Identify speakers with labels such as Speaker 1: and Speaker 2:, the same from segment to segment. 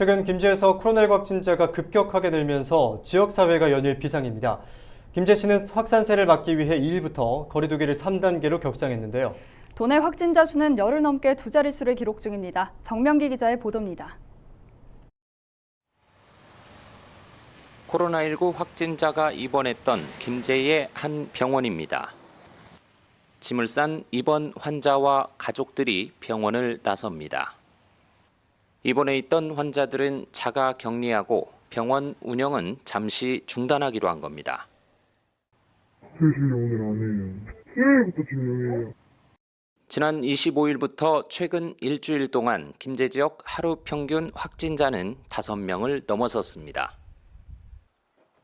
Speaker 1: 최근 김제에서 코로나19 확진자가 급격하게 늘면서 지역사회가 연일 비상입니다. 김제시는 확산세를 막기 위해 2일부터 거리두기를 3단계로 격상했는데요.
Speaker 2: 도내 확진자 수는 열흘 넘게 두 자릿수를 기록 중입니다. 정명기 기자의 보도입니다.
Speaker 3: 코로나19 확진자가 입원했던 김제의 한 병원입니다. 짐을 싼 입원 환자와 가족들이 병원을 나섭니다. 입원해 있던 환자들은 자가 격리하고 병원 운영은 잠시 중단하기로 한 겁니다.
Speaker 4: 오늘 안 해요. 수요일부터 지금 영해요.
Speaker 3: 지난 25일부터 최근 일주일 동안 김제 지역 하루 평균 확진자는 5명을 넘어섰습니다.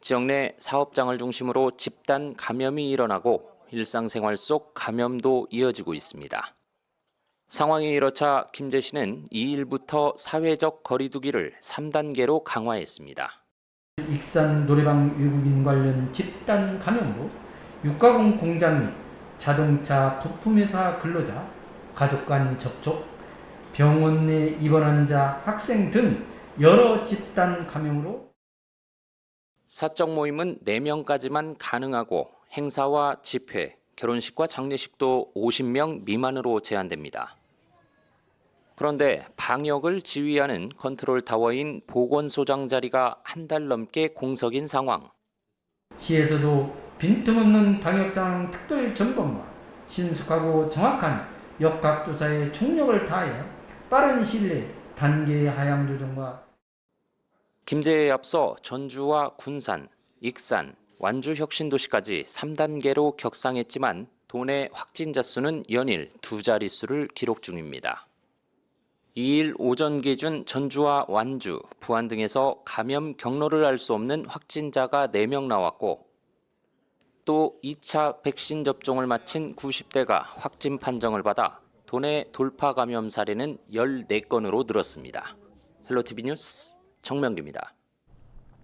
Speaker 3: 지역 내 사업장을 중심으로 집단 감염이 일어나고 일상생활 속 감염도 이어지고 있습니다. 상황이 이렇자 김제 시는 2일부터 사회적 거리두기를 3단계로 강화했습니다.
Speaker 5: 익산 노래방 외국인 관련 집단 감염으로 육가공 공장 및 자동차 부품회사 근로자, 가족 간 접촉, 병원 내 입원 환자, 학생 등 여러 집단 감염으로
Speaker 3: 사적 모임은 4명까지만 가능하고 행사와 집회, 결혼식과 장례식도 50명 미만으로 제한됩니다. 그런데 방역을 지휘하는 컨트롤 타워인 보건소장 자리가 한 달 넘게 공석인 상황.
Speaker 5: 시에서도 빈틈없는 방역 상황 특별 점검과 신속하고 정확한 역학 조사에 총력을 다하여 빠른 시일 내 단계 하향 조정과
Speaker 3: 김제에 앞서 전주와 군산, 익산, 완주 혁신 도시까지 3단계로 격상했지만 도내 확진자 수는 연일 두 자릿수를 기록 중입니다. 2일 오전 기준 전주와 완주, 부안 등에서 감염 경로를 알 수 없는 확진자가 4명 나왔고 또 2차 백신 접종을 마친 90대가 확진 판정을 받아 도내 돌파 감염 사례는 14건으로 늘었습니다. 헬로티비 뉴스 정명기입니다.